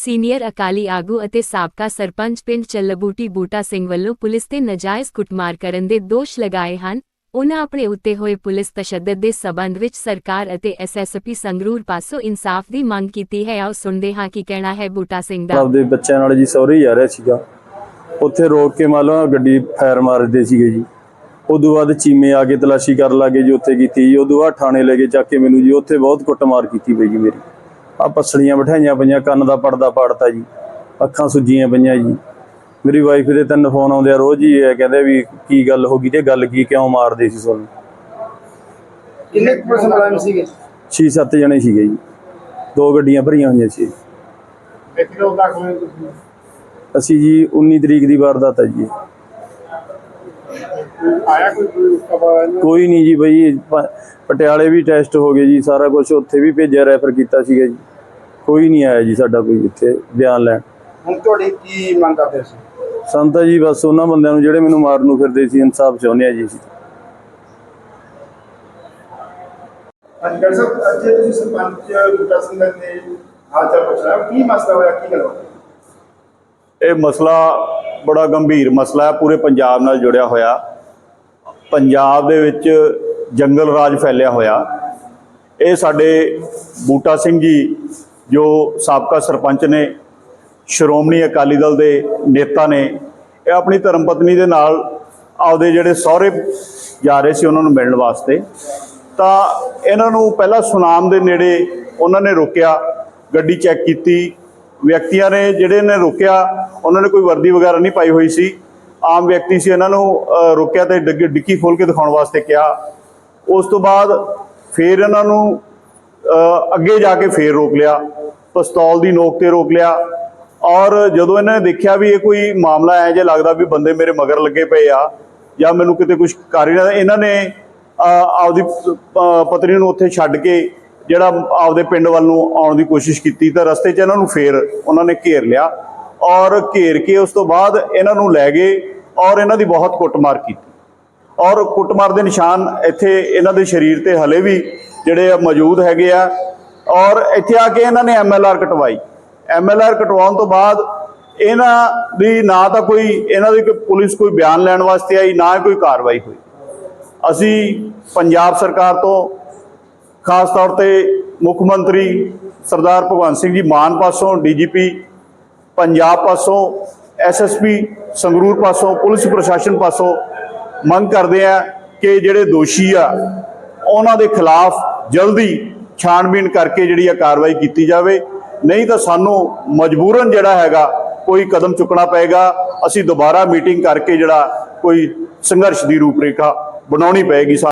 Senior Akali ਆਗੂ ਅਤੇ ਸਾਬਕਾ ਸਰਪੰਚ ਪਿੰਡ ਚੱਲਬੂਟੀ ਬੂਟਾ ਸਿੰਘ ਵੱਲੋਂ ਪੁਲਿਸ ਤੇ ਨਜਾਇਜ਼ ਕੁੱਟਮਾਰ ਕਰਨ ਦੇ ਦੋਸ਼ ਲਗਾਏ ਹਨ। ਉਨ੍ਹਾਂ ਆਪਣੇ ਉੱਤੇ ਹੋਏ ਪੁਲਿਸ ਤਸ਼ੱਦਦ ਦੇ ਸਬੰਧ ਵਿੱਚ ਸਰਕਾਰ ਅਤੇ ਐਸਐਸਪੀ ਸੰਗਰੂਰ ਪਾਸੋਂ ਇਨਸਾਫ ਦੀ ਮੰਗ ਕੀਤੀ ਹੈ। ਆਓ ਸੁਣਦੇ ਹਾਂ ਕੀ ਕਹਿਣਾ ਹੈ ਬੂਟਾ ਸਿੰਘ ਦਾ। ਆਪਦੇ ਬੱਚਿਆਂ ਨਾਲ ਜੀ ਸਹੁਰੇ ਜਾ ਰਿਹਾ ਸੀਗਾ। ਉੱਥੇ ਰੋਕ ਕੇ ਮੰਨ ਲਓ ਗੱਡੀ ਫਾਇਰ ਮਾਰਦੇ ਸੀਗੇ ਜੀ। ਉਦੋਂ ਬਾਅਦ ਚੀਮੇ ਆ ਕੇ ਤਲਾਸ਼ੀ ਕਰਨ ਲੱਗੇ ਜੀ, ਉੱਥੇ ਕੀਤੀ ਜੀ। ਉਦੋਂ ਬਾਅਦ ਥਾਣੇ ਲੈ ਕੇ ਚੱਕ ਕੇ ਮੈਨੂੰ ਜੀ, ਉੱਥੇ ਬਹੁਤ ਕੁੱਟਮਾਰ ਕੀਤੀ ਪਈ ਜੀ ਮੇਰੀ। ਆ ਪਸਲੀਆਂ ਬਿਠਾਈਆਂ ਪਈਆਂ ਕੰਨ ਦਾ ਪਰਦਾ ਪਾੜਤਾ ਜੀ ਅੱਖਾਂ ਸੁੱਜੀਆਂ ਪਈਆਂ ਜੀ। ਮੇਰੀ ਵਾਈਫ ਦੇ ਤਿੰਨ ਫੋਨ ਆਉਂਦੇ ਆ ਰੋਜ਼ ਹੀ ਇਹ ਕਹਿੰਦੇ ਵੀ ਕੀ ਗੱਲ ਹੋ ਗਈ ਤੇ ਗੱਲ ਕੀ ਕਿਉਂ ਮਾਰਦੇ ਸੀ ਤੁਹਾਨੂੰ ਕਿੰਨੇ ਪੁਲਿਸ ਮੁਲਾਜ਼ਮ ਸੀਗੇ? 6-7 ਜਣੇ ਸੀਗੇ ਜੀ। ਦੋ ਗੱਡੀਆਂ ਭਰੀਆਂ ਹੋਈਆਂ ਸੀ। ਅਸੀਂ ਜੀ 19 ਤਰੀਕ ਦੀ ਵਾਰਦਾਤ ਹੈ ਜੀ। ਆਇਆ ਕੋਈ ਕੋਈ ਨਹੀਂ ਜੀ ਬਈ ਪ- ਪਟਿਆਲੇ ਵੀ ਟੈਸਟ ਹੋ ਗਏ ਜੀ ਸਾਰਾ ਕੁਝ ਉੱਥੇ ਵੀ ਭੇਜਿਆ ਰੈਫਰ ਕੀਤਾ ਸੀਗਾ ਜੀ। ਕੋਈ ਨਹੀਂ ਆਇਆ ਜੀ ਸਾਡਾ ਕੋਈ ਇੱਥੇ ਬਿਆਨ ਲੈਣ। ਹੁਣ ਤੁਹਾਡੀ ਕੀ ਮੰਗ ਕਰਦੇ ਸੀ? ਸੰਤਾ ਜੀ ਬਸ ਉਹਨਾਂ ਬੰਦਿਆਂ ਨੂੰ ਜਿਹੜੇ ਮੈਨੂੰ ਮਾਰਨ ਨੂੰ ਫਿਰਦੇ ਸੀ ਇਨਸਾਫ ਚਾਹੁੰਦੇ ਆ ਜੀ ਅਸੀਂ। ਅੱਜ ਡਾਕਟਰ ਸਾਹਿਬ ਅੱਜ ਜੇ ਤੁਸੀਂ ਸਰਪੰਚ ਬੂਟਾ ਸਿੰਘ ਦੇ ਹਾਲ ਚਾਲ ਪੁੱਛਣਾ ਕੀ ਮਸਲਾ ਹੋਇਆ ਕੀ ਗੱਲ ਹੋਈ? ਇਹ ਮਸਲਾ ਬੜਾ ਗੰਭੀਰ ਮਸਲਾ ਹੈ ਪੂਰੇ ਪੰਜਾਬ ਨਾਲ ਜੁੜਿਆ ਹੋਇਆ। ਪੰਜਾਬ ਦੇ ਵਿੱਚ ਜੰਗਲ ਰਾਜ ਫੈਲਿਆ ਹੋਇਆ। ਇਹ ਸਾਡੇ ਬੂਟਾ ਸਿੰਘ ਜੀ, ਜੋ ਸਾਬਕਾ ਸਰਪੰਚ ਨੇ, ਸ਼੍ਰੋਮਣੀ ਅਕਾਲੀ ਦਲ ਦੇ ਨੇਤਾ ਨੇ, ਇਹ ਆਪਣੀ ਧਰਮ ਪਤਨੀ ਦੇ ਨਾਲ ਆਪਦੇ ਜਿਹੜੇ ਸਹੁਰੇ ਜਾ ਰਹੇ ਸੀ ਉਹਨਾਂ ਨੂੰ ਮਿਲਣ ਵਾਸਤੇ। ਤਾਂ ਇਹਨਾਂ ਨੂੰ ਪਹਿਲਾਂ ਸੁਨਾਮ ਦੇ ਨੇੜੇ ਉਹਨਾਂ ਨੇ ਰੋਕਿਆ, ਗੱਡੀ ਚੈੱਕ ਕੀਤੀ। ਵਿਅਕਤੀਆਂ ਨੇ ਜਿਹੜੇ ਨੇ ਰੋਕਿਆ, ਉਹਨਾਂ ਨੇ ਕੋਈ ਵਰਦੀ ਵਗੈਰਾ ਨਹੀਂ ਪਾਈ ਹੋਈ ਸੀ। ਆਮ ਵਿਅਕਤੀ ਸੀ ਇਹਨਾਂ ਨੂੰ ਰੋਕਿਆ ਤੇ ਡਿੱਗੀ ਡਿੱਕੀ ਖੋਲ ਕੇ ਦਿਖਾਉਣ ਵਾਸਤੇ ਕਿਹਾ। ਉਸ ਤੋਂ ਬਾਅਦ ਫਿਰ ਇਹਨਾਂ ਨੂੰ ਅੱਗੇ ਜਾ ਕੇ ਫੇਰ ਰੋਕ ਲਿਆ। ਪਿਸਤੌਲ ਦੀ ਨੋਕ ਤੇ ਰੋਕ ਲਿਆ। ਔਰ ਜਦੋਂ ਇਹਨਾਂ ਨੇ ਦੇਖਿਆ ਵੀ ਇਹ ਕੋਈ ਮਾਮਲਾ ਹੈ ਜੇ ਲੱਗਦਾ ਵੀ ਬੰਦੇ ਮੇਰੇ ਮਗਰ ਲੱਗੇ ਪਏ ਆ ਜਾਂ ਮੈਨੂੰ ਕਿਤੇ ਕੁਝ ਕਰ ਹੀ ਨਾ ਇਹਨਾਂ ਨੇ ਆਪਦੀ ਪਤਨੀ ਨੂੰ ਉੱਥੇ ਛੱਡ ਕੇ ਜਿਹੜਾ ਆਪਦੇ ਪਿੰਡ ਵੱਲ ਨੂੰ ਆਉਣ ਦੀ ਕੋਸ਼ਿਸ਼ ਕੀਤੀ ਤਾਂ ਰਸਤੇ 'ਚ ਇਹਨਾਂ ਨੂੰ ਫੇਰ ਉਹਨਾਂ ਨੇ ਘੇਰ ਲਿਆ। ਔਰ ਘੇਰ ਕੇ ਉਸ ਤੋਂ ਬਾਅਦ ਇਹਨਾਂ ਨੂੰ ਲੈ ਗਏ ਔਰ ਇਹਨਾਂ ਦੀ ਬਹੁਤ ਕੁੱਟਮਾਰ ਕੀਤੀ। ਔਰ ਕੁੱਟਮਾਰ ਦੇ ਨਿਸ਼ਾਨ ਇੱਥੇ ਇਹਨਾਂ ਦੇ ਸਰੀਰ ਤੇ ਹਲੇ ਵੀ ਜਿਹੜੇ ਆ ਮੌਜੂਦ ਹੈਗੇ ਆ। ਔਰ ਇੱਥੇ ਆ ਕੇ ਇਹਨਾਂ ਨੇ ਐਮਐਲਆਰ ਕਟਵਾਈ। ਐਮਐਲਆਰ ਕਟਵਾਉਣ ਤੋਂ ਬਾਅਦ ਇਹਨਾਂ ਦੀ ਨਾ ਤਾਂ ਕੋਈ ਇਹਨਾਂ ਦੀ ਕੋਈ ਪੁਲਿਸ ਕੋਈ ਬਿਆਨ ਲੈਣ ਵਾਸਤੇ ਆਈ, ਨਾ ਕੋਈ ਕਾਰਵਾਈ ਹੋਈ। ਅਸੀਂ ਪੰਜਾਬ ਸਰਕਾਰ ਤੋਂ ਖਾਸ ਤੌਰ ਤੇ ਮੁੱਖ ਮੰਤਰੀ ਸਰਦਾਰ ਭਗਵੰਤ ਸਿੰਘ ਜੀ ਮਾਨ ਪਾਸੋਂ ਡੀਜੀਪੀ ਪੰਜਾਬ ਪਾਸੋਂ ਐਸਐਸਪੀ ਸੰਗਰੂਰ ਪਾਸੋਂ, ਪੁਲਿਸ ਪ੍ਰਸ਼ਾਸਨ ਪਾਸੋਂ ਮੰਗ ਕਰਦੇ ਆ ਕਿ ਜਿਹੜੇ ਦੋਸ਼ੀ ਆ, ਉਹਨਾਂ ਦੇ ਖਿਲਾਫ ਜਲਦੀ ਛਾਣਬੀਣ ਕਰਕੇ ਜਿਹੜੀ ਆ ਕਾਰਵਾਈ ਕੀਤੀ ਜਾਵੇ। ਨਹੀਂ ਤਾਂ ਸਾਨੂੰ ਮਜਬੂਰਨ ਜਿਹੜਾ ਹੈਗਾ, ਕੋਈ ਕਦਮ ਚੁੱਕਣਾ ਪਏਗਾ। ਅਸੀਂ ਦੁਬਾਰਾ ਮੀਟਿੰਗ ਕਰਕੇ ਜਿਹੜਾ ਕੋਈ ਸੰਘਰਸ਼ ਦੀ ਰੂਪਰੇਖਾ ਬਣਾਉਣੀ ਪਏਗੀ